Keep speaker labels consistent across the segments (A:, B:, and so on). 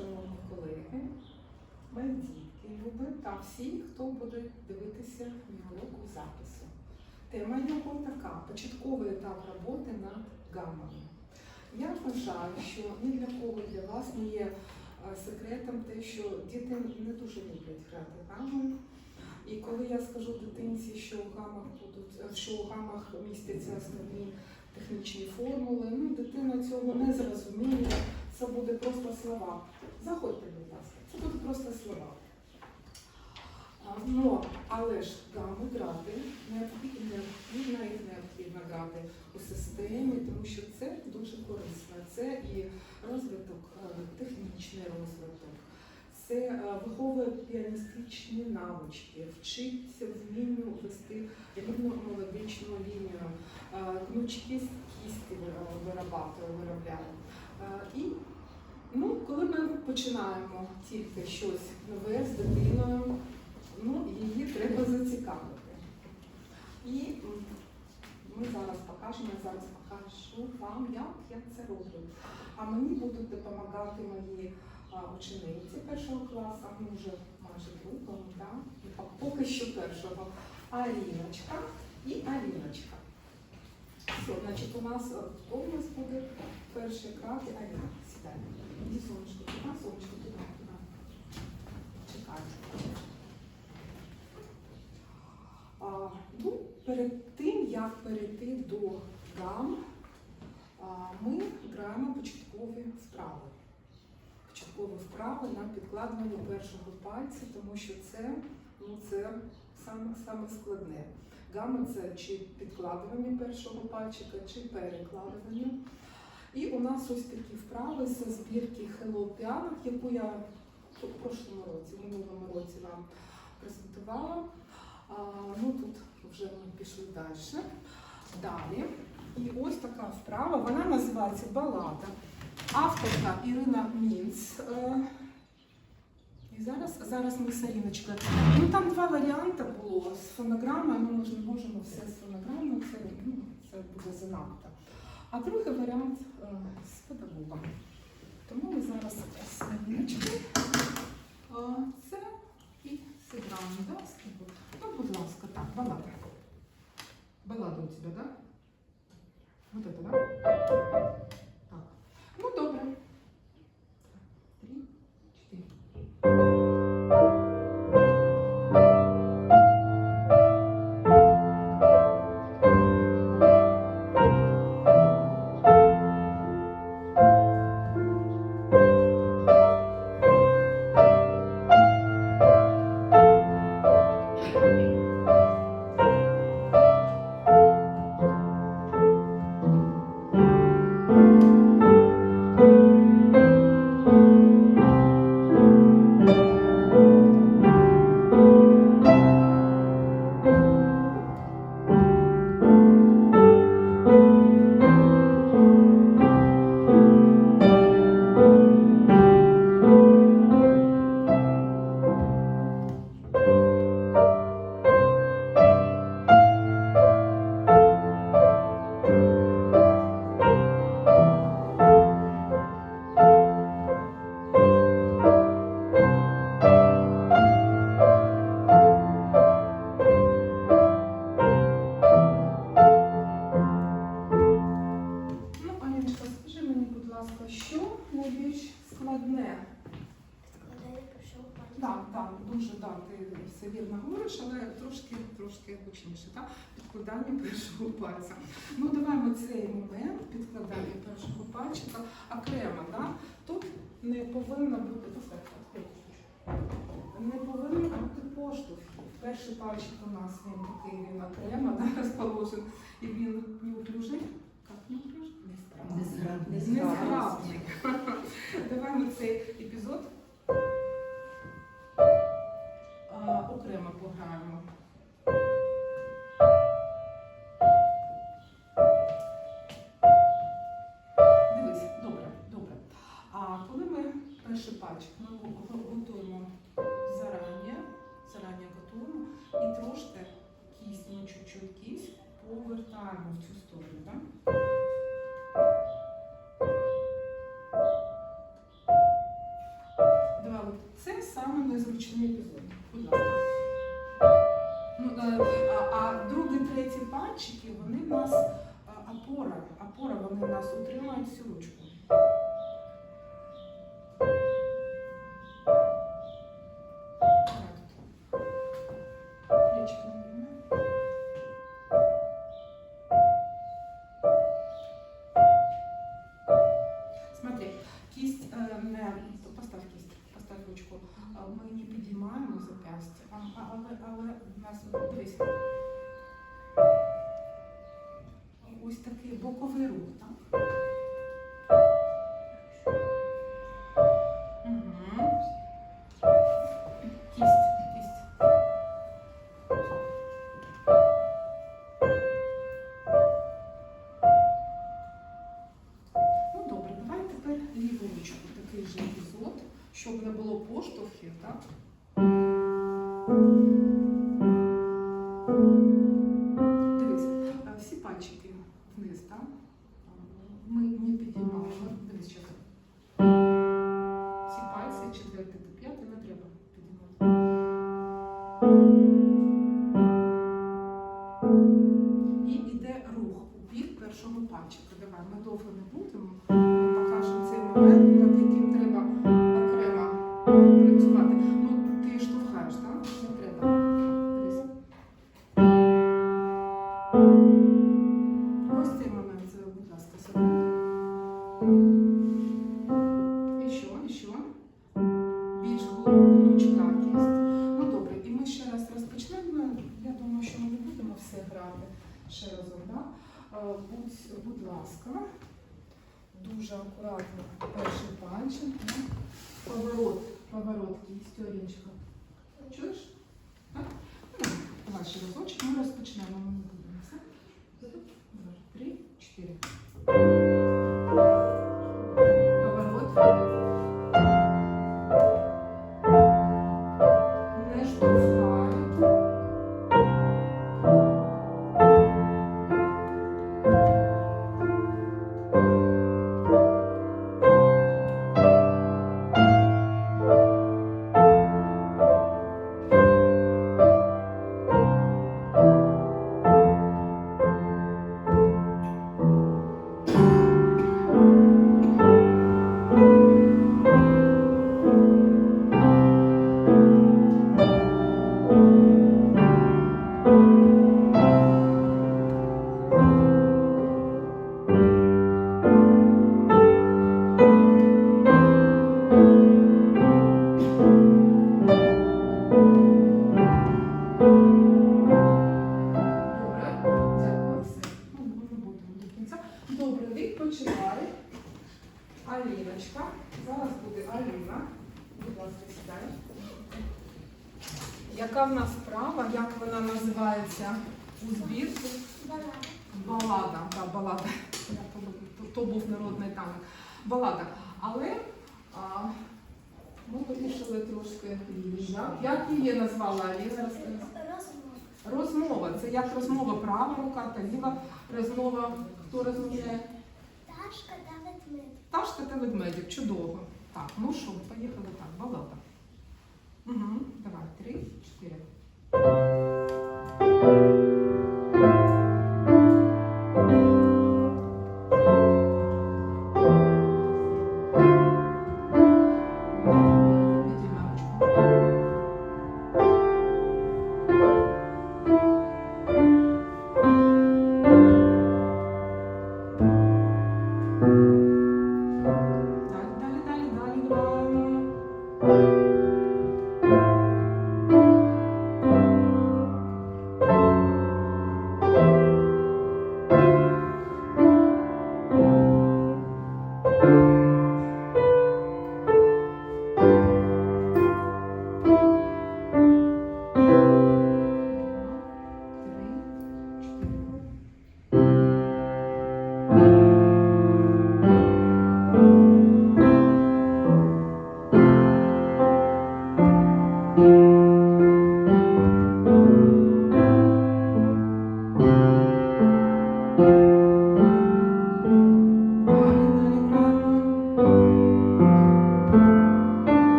A: шановні колеги, мої дітки, люби та всі, хто буде дивитися мій урок у запису. Тема його така початковий етап роботи над гаммами. Я вважаю, що ні для кого для вас не є е, секретом те, що діти не дуже люблять грати гаммою. І коли я скажу дитинці, що в гамах будуть, що у гамах містяться основні технічні формули, ну дитина цього не зрозуміє. Це буде просто слова. Заходьте, будь ласка, це будуть просто слова. А, Ну, але ж гами грати необхідно, необхідно і необхідно грати у системі, тому що це дуже корисно. Це і розвиток, е, технічний розвиток, це е, виховує піаністичні навички, вчиться вмінню вести рівну мелодичну лінію, е, гнучки з кісті виробляє. Е, І ну, коли ми починаємо тільки щось нове з дитиною, ну, її треба зацікавити. І ми зараз покажемо, я зараз покажу вам, як я це роблю. А мені будуть допомагати мої учениці першого класу, ми вже майже другого, да? Ну, поки що першого. Аліночка і Аліночка. Все, значить, у нас е, нас буде перший крат і Аліна. Сідай. Іди, сонечко, туди, сонечко, туди, туди. Ну, перед тим, як перейти до гам, а, ми граємо початкові вправи. Початкові вправи на підкладування першого пальця, тому що це, ну, це саме, саме складне. Гами це чи підкладування першого пальчика, чи перекладування. І у нас ось такі вправи з збірки Hello Piano, яку я в прошлому році, в минулому році вам презентувала. А, ну тут вже ми пішли далі. Далі. І ось така вправа, вона називається балада. Авторка Ірина Мінц. Е, І зараз, зараз ми з Аріночкою. Ну там два варіанти було з фонограмою, ми може, можемо все з фонограмою, це, ну, це буде занадто. А другий варіант е, з педагогом. Тому ми зараз сміночки. Це і зіграємо, да. Ну, будь ласка, так, балада. Балада у тебя, да? Вот это, да? Так. Ну, добре. Підкладання першого пальця. Ну, давай ми цей момент підкладання першого пальчика окремо, да? Тут не повинно бути не повинно бути поштовхів. Перший пальчик у нас він такий, він окремо, да, розположений, і він неуклюжий. Як неуклюжий?
B: Незграбний.
A: Незграбний. Давай ми цей епізод вони нас утримують цю ручку. Щоб не було поштовхів, так? Дивись, всі пальчики вниз, так? Ми не підіймаємо. Дивись, що. Всі пальці, четвертий та п'ятий, не треба підіймати. І йде рух у бік першого пальчика. Давай, ми довго не будемо. Працювати. Ну, ти штовхаєш, так? Не треба. Ось цей момент, будь ласка, сьогодні. І що, і що? Більш гнучка кість. Ну добре, і ми ще раз розпочнемо. Я думаю, що ми не будемо все грати ще разом. Да? Е, Будь, будь ласка, дуже акуратно перший пальчик. Поворот, поворот і Орінчика. Чуєш? Так? Ну, Давай ще разочок, ми розпочнемо, ми не будемо. Все? Два, три, чотири. Аліночка. Зараз буде Аліна. Будь ласка, сідай. Яка в нас справа? Як вона називається у збірці?
C: Балада.
A: Балада. Так, балада. То був народний танок. Балада. Але а, ми вирішили трошки Ліна. Як її назвала Аліна?
C: Розмова.
A: Це як розмова права рука та ліва розмова. Хто розмовляє?
C: Пташка та ведмедик.
A: Пташка та ведмедик. Чудово. Так, ну що, поїхали так. Балада. Угу. Давай, три, чотири.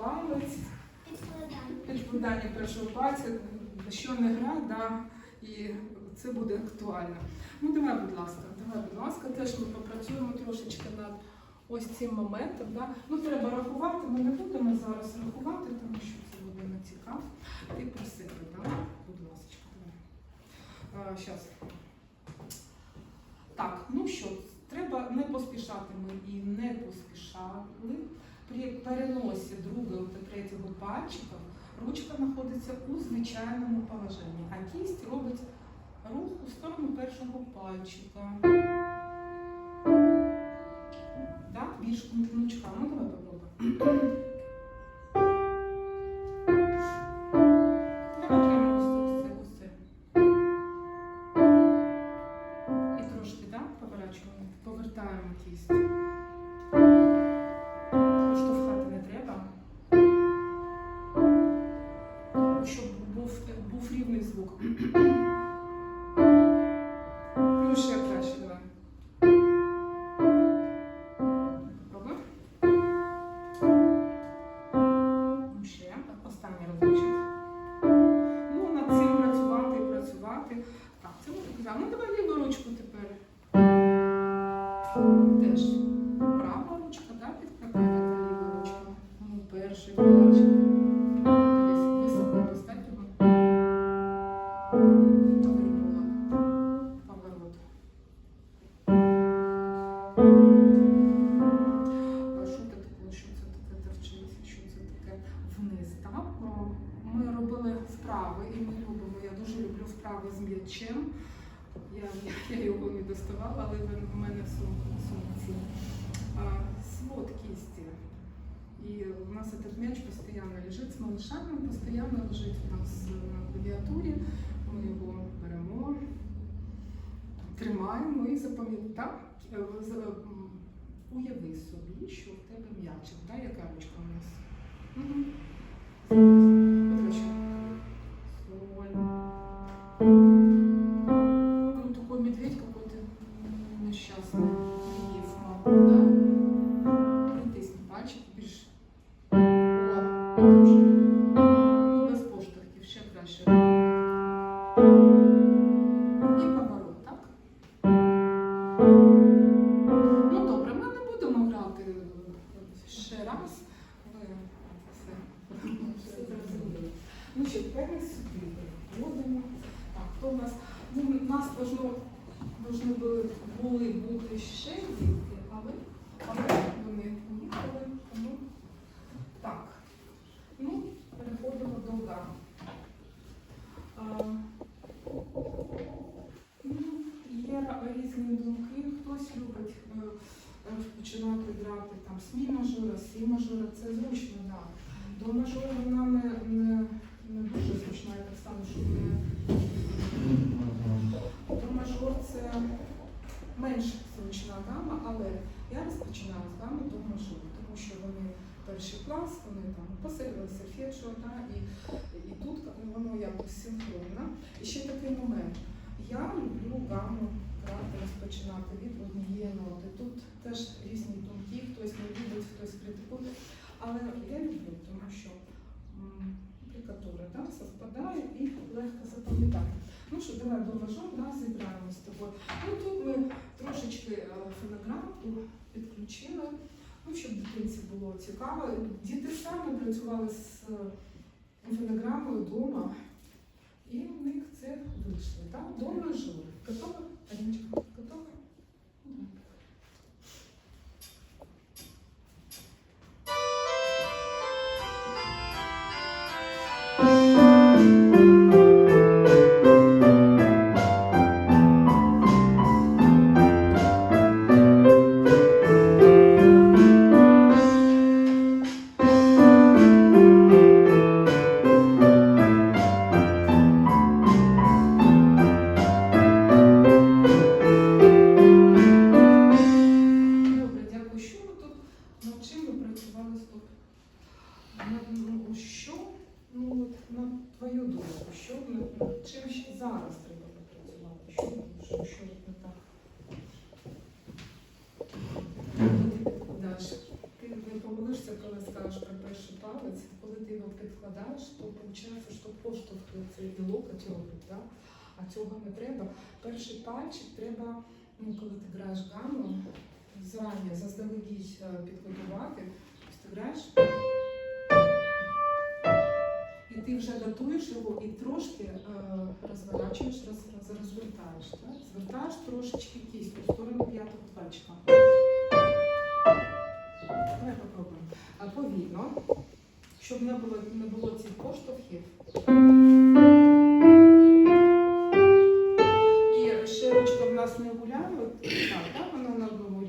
A: Палець,
C: Підкладання.
A: першого пальця, що не гра, да, і це буде актуально. Ну давай, будь ласка, давай, будь ласка, теж ми попрацюємо трошечки над ось цим моментом. Да. Ну треба рахувати, ми не будемо зараз рахувати, тому що це буде не цікаво. Ти про себе, да? будь ласка, давай. Щас. Так, ну що, треба не поспішати ми і не поспішали. При переносі другого та третього пальчика ручка знаходиться у звичайному положенні, а кість робить рух у сторону першого пальчика. Так, більш кнучка. Ну давай попробуємо. Свод кисти. И у нас этот мяч постоянно лежит с малышами, он постоянно лежит у нас на клавіатурі. Ми його беремо, тримаємо і запам'ятаємо. Уяви собі, що в тебе м'ячик, яка ручка у нас? Угу. Але я розпочинаю з гами до мажору, тому що вони перший клас, вони там посилили серфетшо, да, і, і тут воно якось синхронно. І ще такий момент. Я люблю гаму грати, розпочинати від однієї ноти. Тут теж різні думки, хтось не любить, хтось критикує. Але я люблю, тому що да, совпадає і легко запам'ятати. Ну що, давай до мажор, да, зіграємо з тобою. Ну тут ми трошечки е, фонограмку підключили, ну, щоб дитинці було цікаво. Діти самі працювали з е, фонограмою вдома, і в них це вийшло. Так? До мажору. Готова? Готова? Ти не помилишся, коли скажеш про перший палець, коли ти його підкладаєш, то виходить, що поштовх цей білок робить, да? а цього не треба. Перший пальчик треба, ну, коли ти граєш гамму, зарані заздалегідь е, підготувати, ти граєш. І ти вже датуєш його і трошки е, розворачуєш, роз, роз, розвертаєш. Так? Звертаєш трошечки кість у сторону п'ятого пальчика. Давай попробуємо. А повільно, щоб не було, не було цих поштовхів. І ще в нас не гуляє, так, так, вона на одному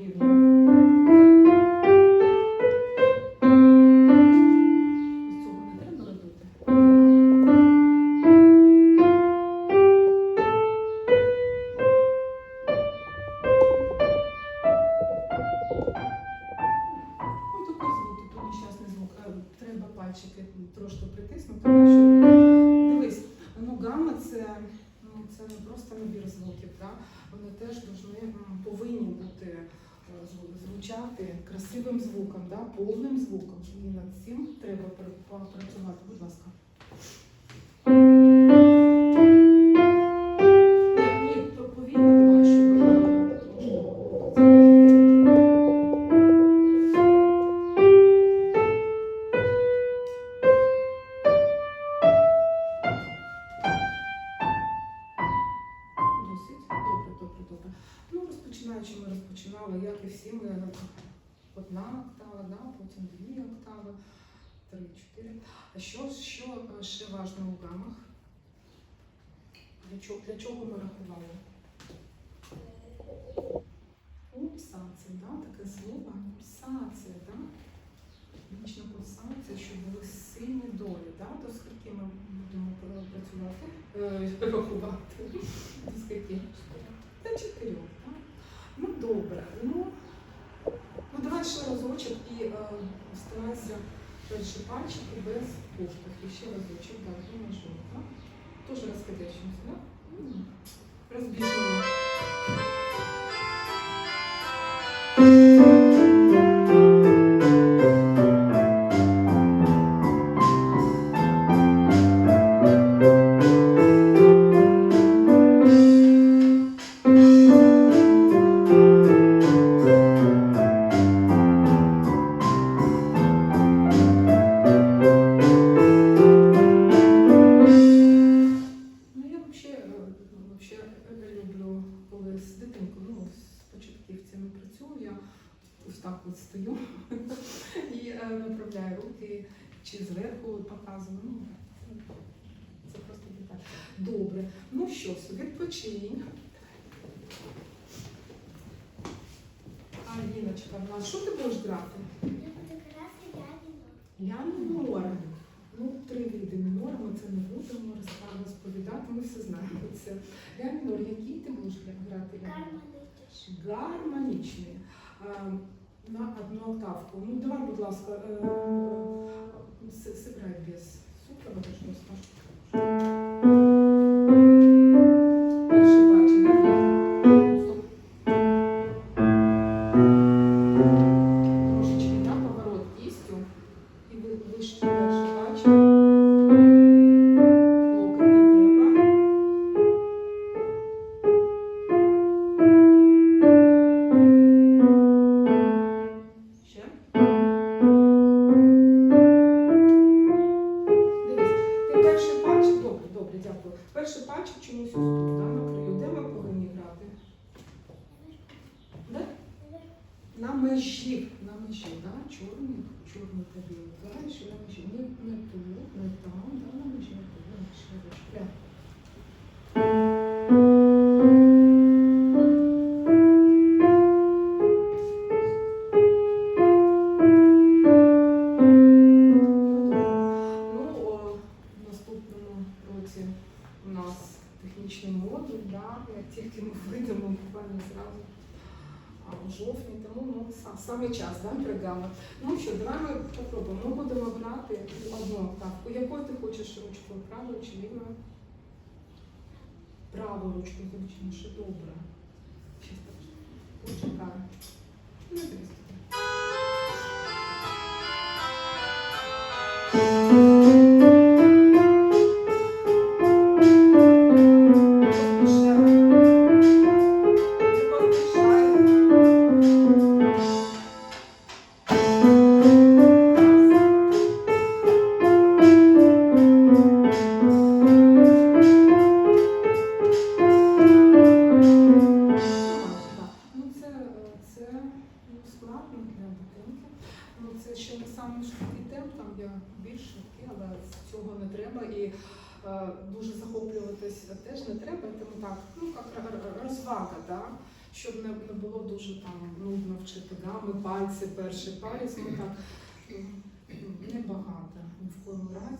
A: добре. Ну, ну давай ще разочок і е, старайся перші пальчики без поштовхів. Ще разочок, так, мажор, так? Тоже розходящимся, так? М. руки чи зверху показую. Ну, це, просто деталь. Добре. Ну що, відпочинь. Аліночка, в нас що ти будеш грати?
C: Я буду грати.
A: Я мінор. Ну, три види мінора, ми це не будемо розповідати, ми все знаємо це. Я мінор, який ти будеш грати?
C: Гармонитиш.
A: Гармонічний. На одну октавку. Ну, давай, будь ласка, е, е, сыграй без супроводу, що скажу.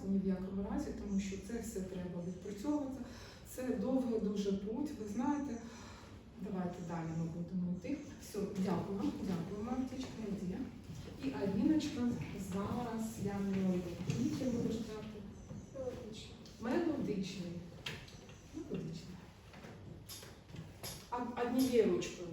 A: Ні в якому разі, тому що це все треба відпрацьовувати. Це довгий дуже путь, ви знаєте. Давайте далі ми будемо йти. Все, дякую, дякую, Мартічка, іди. І Аліночка зараз я не Які будеш?
C: Логічно.
A: Мелодичний. Мелодичний. А- Однією ручкою.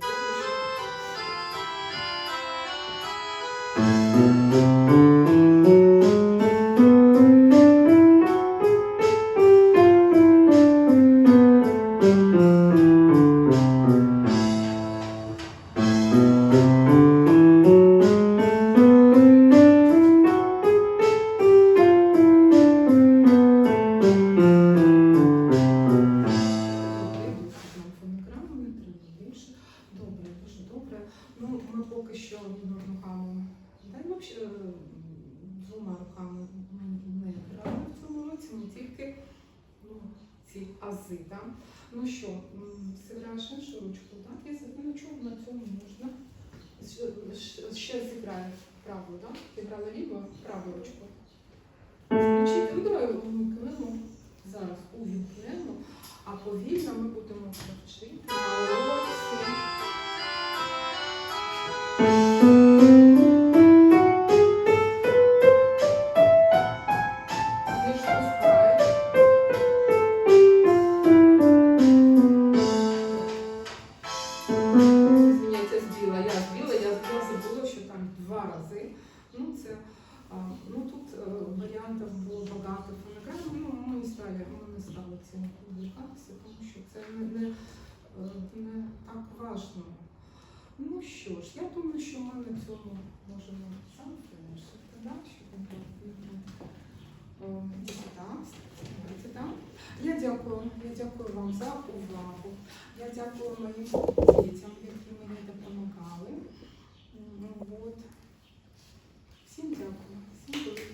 A: Ну що, м, зіграєш іншу ручку, так? Я ну, чого на цьому можна. Ще- зіграю праву, так? Ти грала ліво, праву ручку. Включити, ну давай увімкнемо. Зараз увімкнемо. А повільно ми будемо вчити так важливо. Ну що ж, я думаю, що ми на цьому можемо сам завершити, да? що там так? Я дякую, я дякую вам за увагу. Я дякую моїм дітям, які мені допомагали. Всім дякую. Всім дякую.